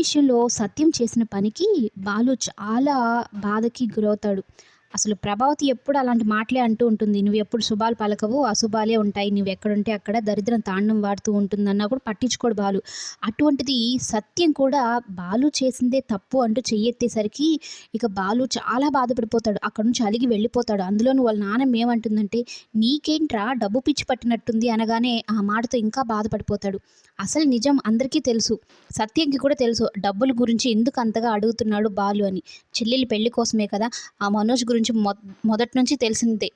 విషయంలో సత్యం చేసిన పనికి బాలు చాలా బాధకి గురవుతాడు. అసలు ప్రభావతి ఎప్పుడు అలాంటి మాటలే అంటూ ఉంటుంది. నువ్వు ఎప్పుడు శుభాలు పలకవు, అశుభాలే ఉంటాయి. నువ్వు ఎక్కడుంటే అక్కడ దరిద్రం తాండం వాడుతూ ఉంటుందన్నా" కూడా పట్టించుకోడు బాలు. అటువంటిది సత్యం కూడా బాలు చేసిందే తప్పు అంటూ చెయ్యెత్తేసరికి ఇక బాలు చాలా బాధపడిపోతాడు. అక్కడ నుంచి అలిగి వెళ్ళిపోతాడు. అందులోను వాళ్ళ నాన్న ఏమంటుందంటే, "నీకేంట్రా డబ్బు పిచ్చి పట్టినట్టుంది" అనగానే ఆ మాటతో ఇంకా బాధపడిపోతాడు. అసలు నిజం అందరికీ తెలుసు. సత్యంకి కూడా తెలుసు డబ్బుల గురించి ఎందుకు అంతగా అడుగుతున్నాడు బాలు అని. చెల్లెలి పెళ్ళి కోసమే కదా! ఆ మనోజ్ గురించి మొ మొదటి నుంచి తెలిసిందే.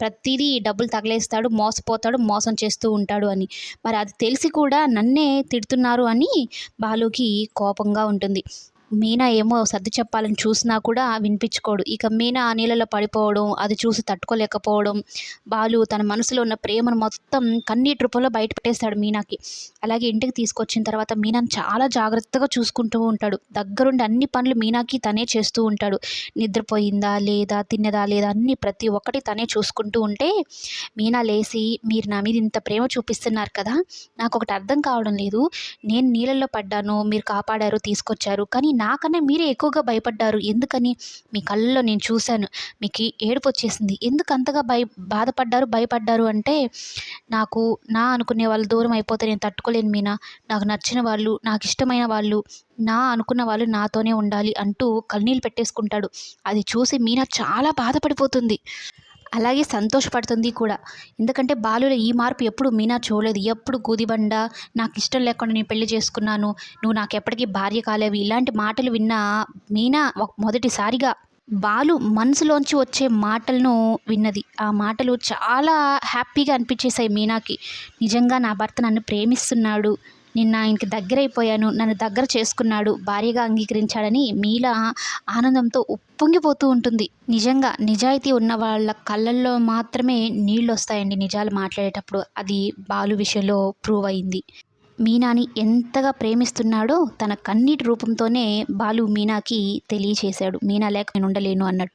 ప్రతిదీ డబ్బులు తగలేస్తాడు, మోసపోతాడు, మోసం చేస్తూ ఉంటాడు అని. మరి అది తెలిసి కూడా నన్నే తిడుతున్నారు అని బాలుకి కోపంగా ఉంటుంది. మీనా ఏమో సర్ది చెప్పాలని చూసినా కూడా వినిపించుకోడు. ఇక మీనా ఆ నీళ్ళలో పడిపోవడం, అది చూసి తట్టుకోలేకపోవడం, బాలు తన మనసులో ఉన్న ప్రేమను మొత్తం కన్నీటి రూపంలో బయట పెట్టేస్తాడు మీనాకి. అలాగే ఇంటికి తీసుకొచ్చిన తర్వాత మీనాను చాలా జాగ్రత్తగా చూసుకుంటూ ఉంటాడు. దగ్గరుండి అన్ని పనులు మీనాకి తనే చేస్తూ ఉంటాడు. నిద్రపోయిందా లేదా, తిన్నదా లేదా అన్ని ప్రతి ఒక్కటి తనే చూసుకుంటూ ఉంటే మీనా లేసి, "మీరు నా మీద ఇంత ప్రేమ చూపిస్తున్నారు కదా! నాకు ఒకటి అర్థం కావడం లేదు. నేను నీళ్ళలో పడ్డాను, మీరు కాపాడారు, తీసుకొచ్చారు. కానీ నాకన్నా మీరే ఎక్కువగా భయపడ్డారు. ఎందుకని? మీ కళ్ళలో నేను చూశాను. మీకి ఏడుపొచ్చేసింది. ఎందుకు అంతగా భయ బాధపడ్డారు, భయపడ్డారు" అంటే, "నాకు నా అనుకునే వాళ్ళు దూరం అయిపోతే నేను తట్టుకోలేను మీనా. నాకు నచ్చిన వాళ్ళు, నాకు ఇష్టమైన వాళ్ళు, నా అనుకున్న వాళ్ళు నాతోనే ఉండాలి" అంటూ కన్నీళ్ళు పెట్టేసుకుంటాడు. అది చూసి మీనా చాలా బాధపడిపోతుంది. అలాగే సంతోషపడుతుంది కూడా. ఎందుకంటే బాలులో ఈ మార్పు ఎప్పుడు మీనా చూడలేదు. ఎప్పుడు గూదిబండ నాకు ఇష్టం లేకుండా నేను పెళ్ళి చేసుకున్నాను, నువ్వు నాకెప్పటికీ భార్య కాలేవు ఇలాంటి మాటలు విన్న మీనా మొదటిసారిగా బాలు మనసులోంచి వచ్చే మాటలను విన్నది. ఆ మాటలు చాలా హ్యాపీగా అనిపించేశాయి మీనాకి. నిజంగా నా భర్త నన్ను ప్రేమిస్తున్నాడు. నిన్న ఆయనకి దగ్గరైపోయాను. నన్ను దగ్గర చేసుకున్నాడు. భార్యగా అంగీకరించాడని మీనా ఆనందంతో ఉప్పొంగిపోతూ ఉంటుంది. నిజంగా నిజాయితీ ఉన్న వాళ్ళ కళ్ళల్లో మాత్రమే నీళ్ళు వస్తాయండి నిజాలు మాట్లాడేటప్పుడు. అది బాలు విషయంలో ప్రూవ్ అయింది. మీనాని ఎంతగా ప్రేమిస్తున్నాడో తన కన్నీటి రూపంతోనే బాలు మీనాకి తెలియచేశాడు. మీనా లేక నేను ఉండలేను అన్నట్టు.